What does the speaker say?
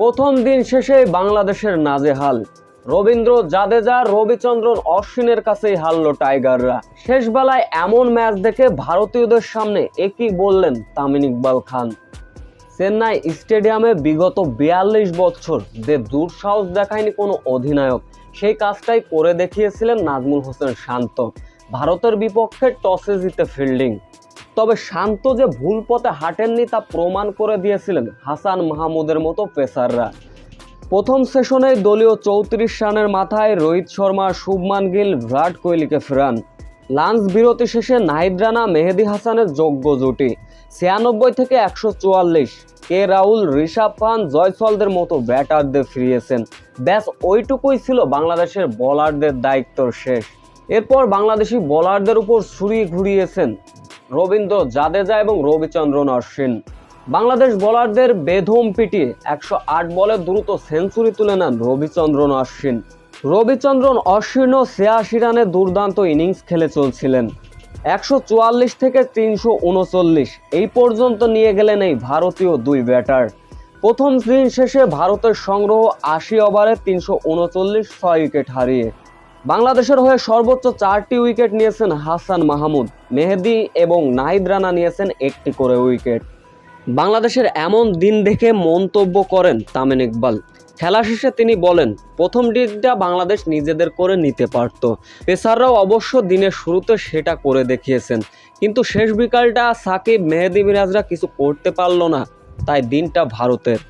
প্রথম দিন শেষে বাংলাদেশের নাজেহাল। রবীন্দ্র জাদেজা রবিচন্দ্রন অশ্বিনের কাছেই হারল টাইগাররা। শেষ বেলায় এমন ম্যাচ দেখে ভারতীয়দের সামনে একই বললেন তামিন ইকবাল খান। চেন্নাই স্টেডিয়ামে বিগত বিয়াল্লিশ বছর যে দুঃসাহস দেখায়নি কোনো অধিনায়ক, সেই কাজটাই করে দেখিয়েছিলেন নাজমুল হোসেন শান্ত। ভারতের বিপক্ষে টসে জিতে ফিল্ডিং। তবে শান্ত যে ভুল পথে হাঁটেননি তা প্রমাণ করে দিয়েছিলেন হাসান মাহমুদের মতো পেসাররা। প্রথম সেশনে দলীয় চৌত্রিশ রানের মাথায় রোহিত শর্মা, শুভমান গিল, বিরাট কোহলিকে ফেরান। লাঞ্চ বিরতি শেষে নাহিদ রানা, মেহেদি হাসানের যোগ্য জুটি। ছিয়ানব্বই থেকে একশো চুয়াল্লিশ। কে রাহুল, ঋষভ পান জয়সলদের মতো ব্যাটারদের ফিরিয়েছেন। ব্যাস, ওইটুকুই ছিল বাংলাদেশের বোলারদের দায়িত্বর শেষ। এরপর বাংলাদেশি বোলারদের উপর ছুরি ঘুরিয়েছেন রবীন্দ্র জাদেজা এবং রবিচন্দ্রন অশ্বিন বাংলাদেশ বোলারদের বেধম পিটিয়ে একশো আট বলে দ্রুত সেঞ্চুরি তুলে নেন রবিচন্দ্রন অশ্বিন রবিচন্দ্রন অশ্বিনও ছিয়াশি রানে দুর্দান্ত ইনিংস খেলে চলছিলেন। একশো চুয়াল্লিশ থেকে তিনশো উনচল্লিশ, এই পর্যন্ত নিয়ে গেলেন এই ভারতীয় দুই ব্যাটার। প্রথম দিন শেষে ভারতের সংগ্রহ আশি ওভারে তিনশো উনচল্লিশ ছয় উইকেট হারিয়ে বাংলাদেশের হয়ে সর্বোচ্চ চারটি উইকেট নিয়েছেন হাসান মাহমুদ, মেহেদি এবং নাহিদ রানা নিয়েছেন একটি করে উইকেট। বাংলাদেশের এমন দিন দেখে মন্তব্য করেন তামিম ইকবাল। খেলা শেষে তিনি বলেন, প্রথম দিকটা বাংলাদেশ নিজেদের করে নিতে পারত। পেসাররাও অবশ্য দিনের শুরুতে সেটা করে দেখিয়েছেন। কিন্তু শেষ বিকালটা সাকিব, মেহেদি মিরাজরা কিছু করতে পারল না। তাই দিনটা ভারতের।